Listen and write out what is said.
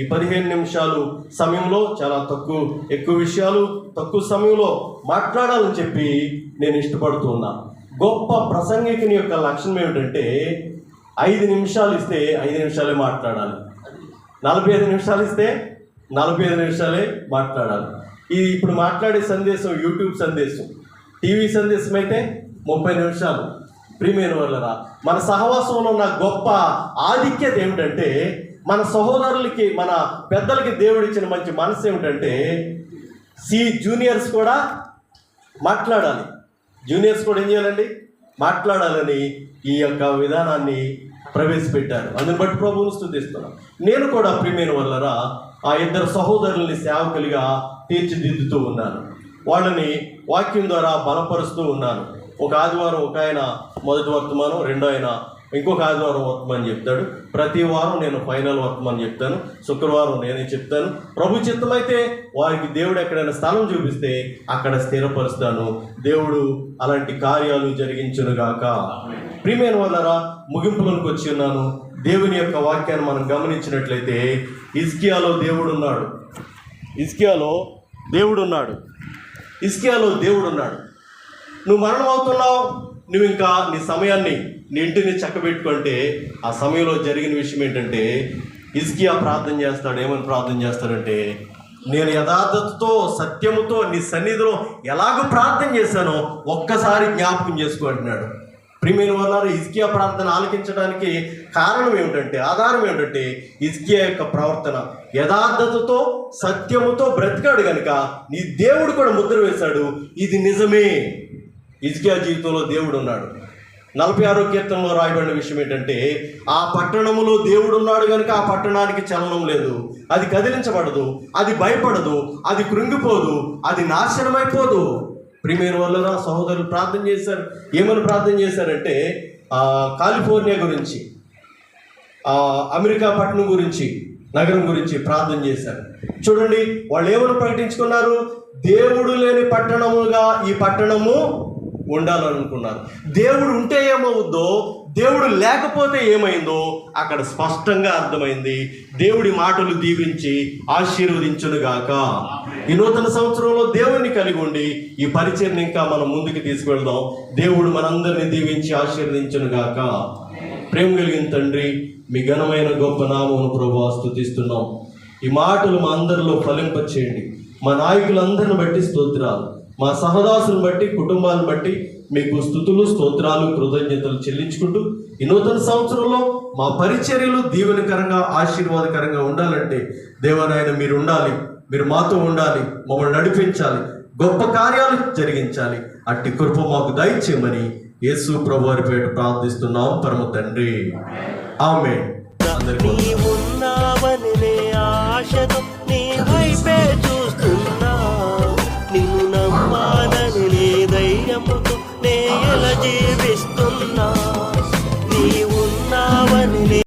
ఈ పదిహేను నిమిషాలు సమయంలో చాలా తక్కువ ఎక్కువ విషయాలు తక్కువ సమయంలో మాట్లాడాలని చెప్పి నేను ఇష్టపడుతూ ఉన్నా. గొప్ప ప్రసంగికుని యొక్క లక్షణం ఏమిటంటే ఐదు నిమిషాలు ఇస్తే ఐదు నిమిషాలే మాట్లాడాలి. నలభై ఐదు నిమిషాలు ఇస్తే నలభై ఐదు నిమిషాలే మాట్లాడాలి. ఇది ఇప్పుడు మాట్లాడే సందేశం యూట్యూబ్ సందేశం టీవీ సందేశం అయితే ముప్పై నిమిషాలు. ప్రియమైన వాళ్ళరా మన సహవాసంలో ఉన్న గొప్ప ఆధిక్యత ఏమిటంటే మన సహోదరులకి మన పెద్దలకి దేవుడిచ్చిన మంచి మనసు ఏమిటంటే సి జూనియర్స్ కూడా మాట్లాడాలి. జూనియర్స్ కూడా ఏం చేయాలండి? మాట్లాడాలని ఈ యొక్క విధానాన్ని ప్రవేశపెట్టారు. అందుని బట్టి ప్రభువును స్థుతిస్తున్నాం. నేను కూడా ప్రియమైన వల్లరా ఆ ఇద్దరు సహోదరుల్ని సేవకులుగా తీర్చిదిద్దుతూ ఉన్నాను. వాళ్ళని వాక్యం ద్వారా బలపరుస్తూ ఉన్నాను. ఒక ఆదివారం ఒక ఆయన మొదటి వర్తమానం రెండో ఆయన ఇంకొక ఆదివారం వర్తమానం చెప్తాడు. ప్రతి వారం నేను ఫైనల్ వర్తమానం చెప్తాను. శుక్రవారం నేనే చెప్తాను. ప్రభు చిత్తమైతే వారికి దేవుడు ఎక్కడైనా స్థలం చూపిస్తే అక్కడ స్థిరపరుస్తాను. దేవుడు అలాంటి కార్యాలు జరిగించునుగాక ప్రియమైన వాళ్ళరా ముగింపులోనికి వచ్చి ఉన్నాను. దేవుని యొక్క వాక్యాన్ని మనం గమనించినట్లయితే ఇస్కియాలో దేవుడు ఉన్నాడు ఇస్కియాలో దేవుడు ఉన్నాడు ఇస్కియాలో దేవుడు ఉన్నాడు నువ్వు మరణం అవుతున్నావు. నువ్వు ఇంకా నీ సమయాన్ని నీ ఇంటిని చక్కబెట్టుకుంటే ఆ సమయంలో జరిగిన విషయం ఏంటంటే ఇజ్కియా ప్రార్థన చేస్తాడు. ఏమని ప్రార్థన చేస్తాడంటే నేను యథార్థతతో సత్యముతో నీ సన్నిధిలో ఎలాగ ప్రార్థన చేశానో ఒక్కసారి జ్ఞాపకం చేసుకుంటున్నాడు ప్రియమైన వల్ల ఇస్కియా ప్రార్థన ఆలకించడానికి కారణం ఏమిటంటే ఆధారం ఏమిటంటే ఇస్కియా యొక్క ప్రవర్తన. యథార్థతతో సత్యముతో బ్రతికాడు కనుక నీ దేవుడు కూడా ముద్ర వేశాడు. ఇది నిజమే. ఇజ్కియా జీవితంలో దేవుడు ఉన్నాడు. నలభై ఆరో కీర్తనలో రాయబడిన విషయం ఏంటంటే ఆ పట్టణములో దేవుడు ఉన్నాడు కనుక ఆ పట్టణానికి చలనం లేదు. అది కదిలించబడదు అది భయపడదు అది కృంగిపోదు అది నాశనమైపోదు ప్రిమేర్ వల్ల సహోదరులు ప్రార్థన చేశారు. ఏమని ప్రార్థన చేశారంటే కాలిఫోర్నియా గురించి అమెరికా పట్టణం గురించి నగరం గురించి ప్రార్థన చేశారు. చూడండి వాళ్ళు ఏమని ప్రకటించుకున్నారు? దేవుడు లేని పట్టణముగా ఈ పట్టణము ఉండాలనుకున్నారు. దేవుడు ఉంటే ఏమవుద్దో దేవుడు లేకపోతే ఏమైందో అక్కడ స్పష్టంగా అర్థమైంది. దేవుడి మాటలు దీవించి ఆశీర్వదించునుగాక. ఈ నూతన సంవత్సరంలో దేవుడిని కలిగి ఉండి ఈ పరిచయం ఇంకా మనం ముందుకు తీసుకెళ్దాం. దేవుడు మనందరినీ దీవించి ఆశీర్వదించునుగాక. ప్రేమ కలిగిన తండ్రి మీ ఘనమైన గొప్ప నామమును ప్రభు స్తుతిస్తున్నాం. ఈ మాటలు మా అందరిలో ఫలింపచేయండి. మా నాయకులందరిని బట్టి స్తోత్రాలు. మా సహదాసులను బట్టి కుటుంబాలను బట్టి మీకు స్థుతులు స్తోత్రాలు కృతజ్ఞతలు చెల్లించుకుంటూ ఈ నూతన సంవత్సరంలో మా పరిచర్యలు దీవెనకరంగా ఆశీర్వాదకరంగా ఉండాలంటే దేవనాయన మీరు ఉండాలి మీరు మాతో ఉండాలి మమ్మల్ని నడిపించాలి గొప్ప కార్యాలు జరిగించాలి. అట్టి కృప మాకు దయచేయమని యేసు ప్రభు వారి పేట ప్రార్థిస్తున్నాం. పరమ తండ్రి. ఆమె అందరికీ ఆశతో give